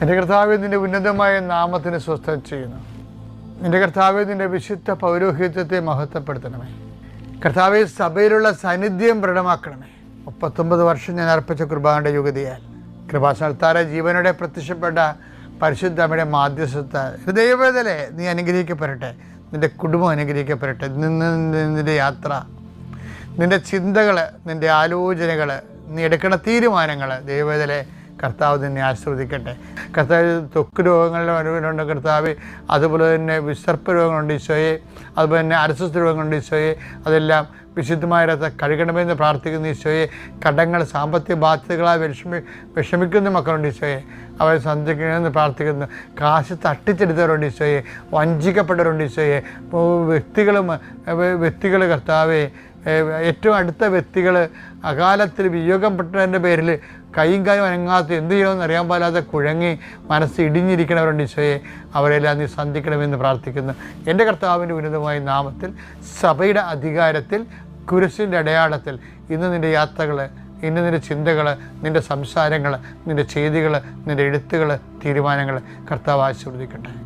എന്റെ കർത്താവ് നിന്റെ ഉന്നതമായ നാമത്തിന് സ്വസ്ഥം ചെയ്യുന്നു. നിന്റെ കർത്താവ് നിന്റെ വിശുദ്ധ പൗരോഹിത്യത്തെ മഹത്വപ്പെടുത്തണമേ. കർത്താവ് സഭയിലുള്ള സാന്നിധ്യം ദൃഢമാക്കണമേ മുപ്പത്തൊമ്പത് വർഷം ഞാൻ അർപ്പിച്ച കുർബാനയുടെ യുഗതിയാൽ കൃപാസനത്താര ജീവനോടെ പ്രത്യക്ഷപ്പെട്ട പരിശുദ്ധമ്മയുടെ മാധ്യസ്ഥത്താൽ ദൈവവേദലെ നീ അനുഗ്രഹിക്കപ്പെടട്ടെ. നിന്റെ കുടുംബം അനുഗ്രഹിക്കപ്പെടട്ടെ. നിന്ന് നിന്റെ യാത്ര നിന്റെ ചിന്തകൾ നിന്റെ ആലോചനകൾ നീ എടുക്കുന്ന തീരുമാനങ്ങൾ ദൈവവേദലെ കർത്താവ് നിന്നെ ആശ്രവദിക്കട്ടെ കർത്താവ് ത്വക്ക് രോഗങ്ങളുടെ അനുഭവമുണ്ട് കർത്താവ്. അതുപോലെ തന്നെ വിസർപ്പ രോഗങ്ങളുണ്ട് ഈശോയെ. അതുപോലെ തന്നെ അരസ്വസ്ഥ രോഗങ്ങളുണ്ട് ഈശോയെ. അതെല്ലാം വിശുദ്ധമായ രഥ കഴുകണമെന്ന് പ്രാർത്ഥിക്കുന്ന ഈശോയെ. കടങ്ങൾ സാമ്പത്തിക ബാധ്യതകളായി വിഷമി വിഷമിക്കുന്ന മക്കളുണ്ട് ഈശോയെ. അവരെ സന്ധിക്കണമെന്ന് പ്രാർത്ഥിക്കുന്നു. കാശ് തട്ടിച്ചെടുത്തവരുണ്ട് ഈശോയെ. വഞ്ചിക്കപ്പെട്ടവരുണ്ട് ഈശോയെ. വ്യക്തികളും വ്യക്തികൾ കർത്താവെ ഏറ്റവും അടുത്ത വ്യക്തികൾ അകാലത്തിൽ വിയോഗപ്പെട്ടതിന്റെ പേരിൽ കൈയും കായും അനങ്ങാത്ത എന്ത് ചെയ്യണമെന്ന് അറിയാൻ പാലാതെ കുഴങ്ങി മനസ്സ് ഇടിഞ്ഞിരിക്കണവരുണ്ട് ഈശോയെ. അവരെല്ലാം നീ സന്ധിക്കണമെന്ന് പ്രാർത്ഥിക്കുന്നു. എന്റെ കർത്താവിന്റെ ഉന്നതമായ നാമത്തിൽ സഭയുടെ അധികാരത്തിൽ കുരിശിന്റെ അടയാളത്തിൽ ഇന്ന് നിന്റെ യാത്രകൾ ഇന്ന് നിന്റെ ചിന്തകൾ നിന്റെ സംസാരങ്ങൾ നിന്റെ ചെയ്തികൾ നിന്റെ എഴുത്തുകൾ തീരുമാനങ്ങൾ കർത്താവ് ആശീർവദിക്കട്ടെ.